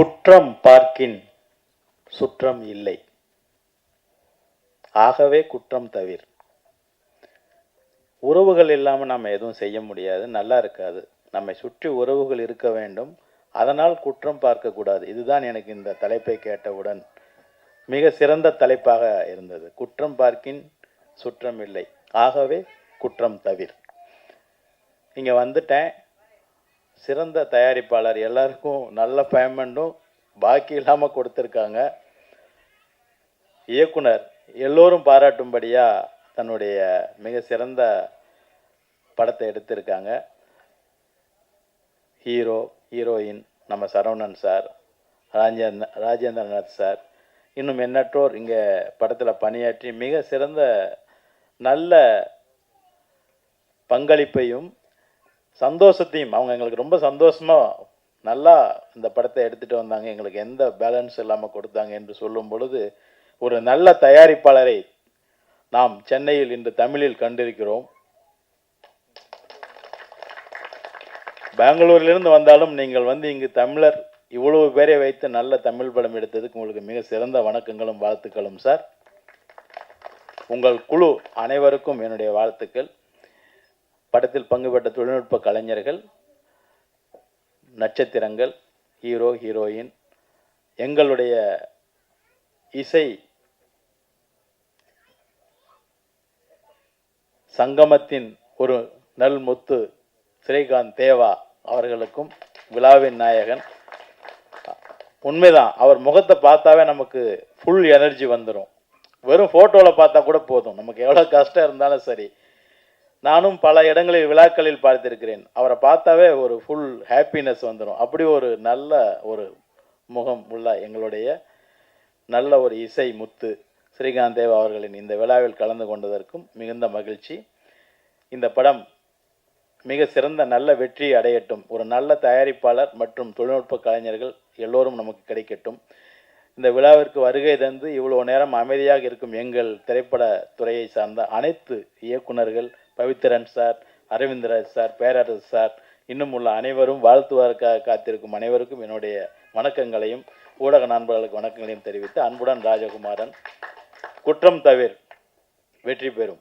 குற்றம் பார்க்கின் சுற்றம் இல்லை. ஆகவே குற்றம் தவிர். உறவுகள் இல்லாமல் நம்ம எதுவும் செய்ய முடியாது நல்லா இருக்காது. நம்மை சுற்றி உறவுகள் இருக்க வேண்டும். அதனால் குற்றம் பார்க்கக்கூடாது இதுதான் எனக்கு இந்த தலைப்பை கேட்டவுடன் மிக சிறந்த தலைப்பாக இருந்தது. குற்றம் பார்க்கின் சுற்றம் இல்லை. ஆகவே குற்றம் தவிர். இங்கே வந்துட்டேன். சிறந்த தயாரிப்பாளர் எல்லாருக்கும் நல்ல பேமெண்ட்டும் பாக்கி இல்லாமல் கொடுத்துருக்காங்க. இயக்குனர் எல்லோரும் பாராட்டும்படியாக தன்னுடைய மிக சிறந்த படத்தை எடுத்திருக்காங்க. ஹீரோ ஹீரோயின் நம்ம சரவணன் சார் ராஜேந்திர ராஜேந்திரநாத் சார். இன்னும் எண்ணற்றோர் இங்கே படத்தில் பணியாற்றி மிக சிறந்த நல்ல பங்களிப்பையும் சந்தோஷத்தையும் அவங்க எங்களுக்கு ரொம்ப சந்தோஷமாக நல்லா இந்த படத்தை எடுத்துகிட்டு வந்தாங்க. எங்களுக்கு எந்த பேலன்ஸ் இல்லாமல் கொடுத்தாங்க என்று சொல்லும் பொழுது ஒரு நல்ல தயாரிப்பாளரை நாம் சென்னையில் இன்று தமிழில் கண்டிருக்கிறோம். பெங்களூரிலிருந்து வந்தாலும் நீங்கள் வந்து இங்கு தமிழர் இவ்வளவு பேரை வைத்து நல்ல தமிழ் படம் எடுத்ததுக்கு உங்களுக்கு மிக சிறந்த வணக்கங்களும் வாழ்த்துக்களும் சார். உங்கள் குழு அனைவருக்கும் என்னுடைய வாழ்த்துக்கள். படத்தில் பங்கு பெற்ற தொழில்நுட்ப கலைஞர்கள் நட்சத்திரங்கள் ஹீரோ ஹீரோயின் எங்களுடைய இசை சங்கமத்தின் ஒரு நல் முத்து ஸ்ரீகாந்த் தேவா அவர்களுக்கும் விழாவின் நாயகன். உண்மைதான் அவர் முகத்தை பார்த்தாவே நமக்கு ஃபுல் எனர்ஜி வந்துடும் வெறும் ஃபோட்டோவில் பார்த்தா கூட போதும். நமக்கு எவ்வளோ கஷ்டம் இருந்தாலும் சரி. நானும் பல இடங்களில் விழாக்களில் பார்த்திருக்கிறேன். அவரை பார்த்தாவே ஒரு ஃபுல் ஹாப்பினஸ் வந்துடும் அப்படி ஒரு நல்ல ஒரு முகம் உள்ள எங்களுடைய நல்ல ஒரு இசை முத்து ஸ்ரீகாந்த் தேவ் அவர்களின் இந்த விழாவில் கலந்து கொண்டதற்கும் மிகுந்த மகிழ்ச்சி. இந்த படம் மிக சிறந்த நல்ல வெற்றி அடையட்டும். ஒரு நல்ல தயாரிப்பாளர் மற்றும் தொழில்நுட்ப கலைஞர்கள் எல்லோரும் நமக்கு கிடைக்கட்டும். இந்த விழாவிற்கு வருகை தந்து இவ்வளோ நேரம் அமைதியாக இருக்கும் எங்கள் திரைப்பட துறையை சார்ந்த அனைத்து இயக்குனர்கள் Pavithran sir Aravindraj sir Perarasu sir இன்னும் உள்ள அனைவரும் வாழ்த்துவதற்காக காத்திருக்கும் அனைவருக்கும் என்னுடைய வணக்கங்களையும் ஊடக நண்பர்களுக்கு வணக்கங்களையும் தெரிவித்து அன்புடன் ராஜகுமாரன் குற்றம் தவிர வெற்றி பெறும்.